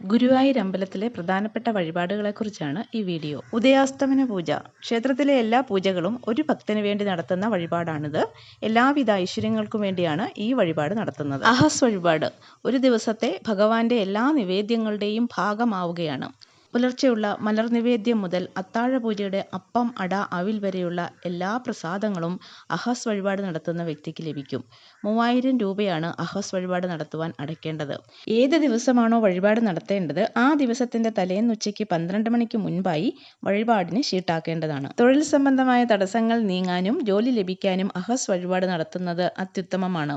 ഗുരുവായൂർ അമ്പലത്തിലെ പ്രധാനപ്പെട്ട വഴിപാടുകളെക്കുറിച്ചാണ് ഈ വീഡിയോ. ഉദയാസ്തമന പൂജ. ക്ഷേത്രത്തിലെ എല്ലാ പൂജകളും ഒരു ഭക്തന് വേണ്ടി നടത്തുന്ന വഴിപാടാണിത്. എല്ലാവിധ ഐശ്വര്യങ്ങൾക്കും വേണ്ടിയാണ് ഈ വഴിപാട് നടത്തുന്നത്. അഹസ് വഴിപാട്. ഒരു ദിവസത്തെ ഭഗവാന്റെ എല്ലാ നിവേദ്യങ്ങളുടെയും ഭാഗമാവുകയാണ്. പുലർച്ചെയുള്ള മലർ നിവേദ്യം മുതൽ അത്താഴപൂജയുടെ അപ്പം അട അവിൽ വരെയുള്ള എല്ലാ പ്രസാദങ്ങളും അഹസ് വഴിപാട് നടത്തുന്ന വ്യക്തിക്ക് ലഭിക്കും. മൂവായിരം രൂപയാണ് അഹസ് വഴിപാട് നടത്തുവാൻ അടയ്ക്കേണ്ടത്. ഏത് ദിവസമാണോ വഴിപാട് നടത്തേണ്ടത് ആ ദിവസത്തിന്റെ തലേന്ന് ഉച്ചയ്ക്ക് പന്ത്രണ്ട് മണിക്ക് മുൻപായി വഴിപാടിന് ഷീട്ടാക്കേണ്ടതാണ്. തൊഴിൽ സംബന്ധമായ തടസ്സങ്ങൾ നീങ്ങാനും ജോലി ലഭിക്കാനും അഹസ് വഴിപാട് നടത്തുന്നത് അത്യുത്തമമാണ്.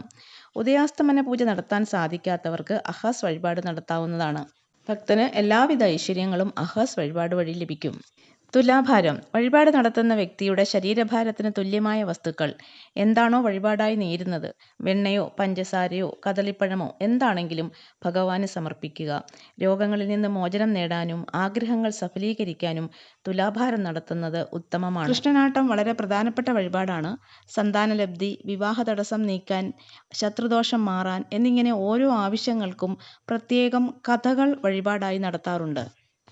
ഉദയാസ്തമന പൂജ നടത്താൻ സാധിക്കാത്തവർക്ക് അഹസ് വഴിപാട് നടത്താവുന്നതാണ്. ഭക്തന് എല്ലാവിധ ഐശ്വര്യങ്ങളും അഹസ് വഴിപാട് വഴി ലഭിക്കും. തുലാഭാരം വഴിപാട് നടത്തുന്ന വ്യക്തിയുടെ ശരീരഭാരത്തിന് തുല്യമായ വസ്തുക്കൾ എന്താണോ വഴിപാടായി നേരുന്നത്? വെണ്ണയോ പഞ്ചസാരയോ കദളിപ്പഴമോ എന്താണെങ്കിലും ഭഗവാന് സമർപ്പിക്കുക. രോഗങ്ങളിൽ നിന്ന് മോചനം നേടാനും ആഗ്രഹങ്ങൾ സഫലീകരിക്കാനും തുലാഭാരം നടത്തുന്നത് ഉത്തമമാണ്. കൃഷ്ണനാട്ടം വളരെ പ്രധാനപ്പെട്ട വഴിപാടാണ്. സന്താനലബ്ധി വിവാഹ തടസ്സം നീക്കാൻ ശത്രുദോഷം മാറാൻ എന്നിങ്ങനെ ഓരോ ആവശ്യങ്ങൾക്കും പ്രത്യേകം കഥകൾ വഴിപാടായി നടത്താറുണ്ട്.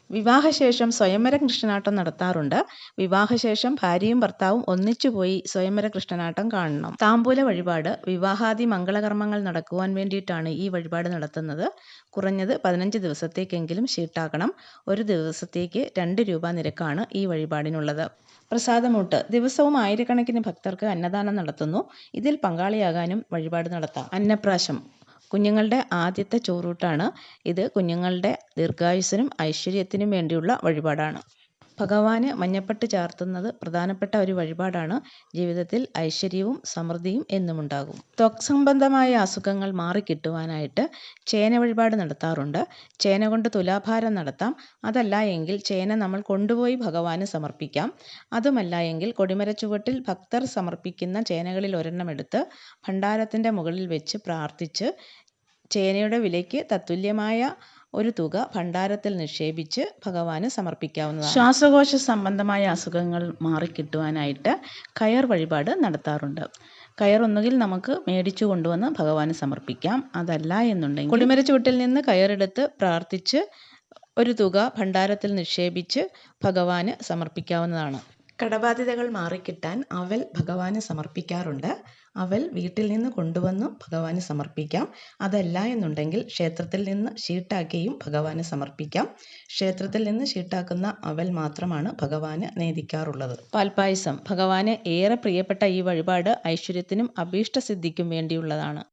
വിവാഹശേഷം സ്വയംവര കൃഷ്ണനാട്ടം നടത്താറുണ്ട്. വിവാഹശേഷം ഭാര്യയും ഭർത്താവും ഒന്നിച്ചു പോയി സ്വയംവര കൃഷ്ണനാട്ടം കാണണം. താമ്പൂല വഴിപാട് വിവാഹാദി മംഗളകർമ്മങ്ങൾ നടക്കുവാൻ വേണ്ടിയിട്ടാണ് ഈ വഴിപാട് നടത്തുന്നത്. കുറഞ്ഞത് പതിനഞ്ച് ദിവസത്തേക്കെങ്കിലും ഷീട്ടാക്കണം. ഒരു ദിവസത്തേക്ക് രണ്ട് രൂപ നിരക്കാണ് ഈ വഴിപാടിനുള്ളത്. പ്രസാദമൂട്ട്. ദിവസവും ആയിരക്കണക്കിന് ഭക്തർക്ക് അന്നദാനം നടത്തുന്നു. ഇതിൽ പങ്കാളിയാകാനും വഴിപാട് നടത്താം. അന്നപ്രാശം. കുഞ്ഞുങ്ങളുടെ ആദ്യത്തെ ചോറൂട്ടാണ്. ഇത് കുഞ്ഞുങ്ങളുടെ ദീർഘായുസ്സിനും ഐശ്വര്യത്തിനും വേണ്ടിയുള്ള വഴിപാടാണ്. ഭഗവാന് മഞ്ഞപ്പട്ട് ചാർത്തുന്നത് പ്രധാനപ്പെട്ട ഒരു വഴിപാടാണ്. ജീവിതത്തിൽ ഐശ്വര്യവും സമൃദ്ധിയും എന്നുമുണ്ടാകും. ത്വക് സംബന്ധമായ അസുഖങ്ങൾ മാറിക്കിട്ടുവാനായിട്ട് ചേന വഴിപാട് നടത്താറുണ്ട്. ചേന കൊണ്ട് തുലാഭാരം നടത്താം. അതല്ല എങ്കിൽ ചേന നമ്മൾ കൊണ്ടുപോയി ഭഗവാന് സമർപ്പിക്കാം. അതുമല്ല എങ്കിൽ കൊടിമരച്ചുവട്ടിൽ ഭക്തർ സമർപ്പിക്കുന്ന ചേനകളിൽ ഒരെണ്ണം എടുത്ത് ഭണ്ഡാരത്തിന്റെ മുകളിൽ വെച്ച് പ്രാർത്ഥിച്ച് ചേനയുടെ വിലയ്ക്ക് തത്തുല്യമായ ഒരു തുക ഭണ്ഡാരത്തിൽ നിക്ഷേപിച്ച് ഭഗവാന് സമർപ്പിക്കാവുന്നതാണ്. ശ്വാസകോശ സംബന്ധമായ അസുഖങ്ങൾ മാറിക്കിട്ടുവാനായിട്ട് കയർ വഴിപാട് നടത്താറുണ്ട്. കയർ ഒന്നുകിൽ നമുക്ക് മേടിച്ചു കൊണ്ടുവന്ന് ഭഗവാന് സമർപ്പിക്കാം. അതല്ല എന്നുണ്ടെങ്കിൽ കൊടിമര ചുവട്ടിൽ നിന്ന് കയറെടുത്ത് പ്രാർത്ഥിച്ച് ഒരു തുക ഭണ്ഡാരത്തിൽ നിക്ഷേപിച്ച് ഭഗവാന് സമർപ്പിക്കാവുന്നതാണ്. കടബാധ്യതകൾ മാറിക്കിട്ടാൻ അവൽ ഭഗവാന് സമർപ്പിക്കാറുണ്ട്. അവൽ വീട്ടിൽ നിന്ന് കൊണ്ടുവന്ന് ഭഗവാന് സമർപ്പിക്കാം. അതല്ല എന്നുണ്ടെങ്കിൽ ക്ഷേത്രത്തിൽ നിന്ന് ഷീട്ടാക്കിയും ഭഗവാന് സമർപ്പിക്കാം. ക്ഷേത്രത്തിൽ നിന്ന് ഷീട്ടാക്കുന്ന അവൽ മാത്രമാണ് ഭഗവാന് നേദിക്കാറുള്ളത്. പാൽപ്പായസം ഭഗവാന് ഏറെ പ്രിയപ്പെട്ട ഈ വഴിപാട് ഐശ്വര്യത്തിനും അഭീഷ്ടസിദ്ധിക്കും വേണ്ടിയുള്ളതാണ്.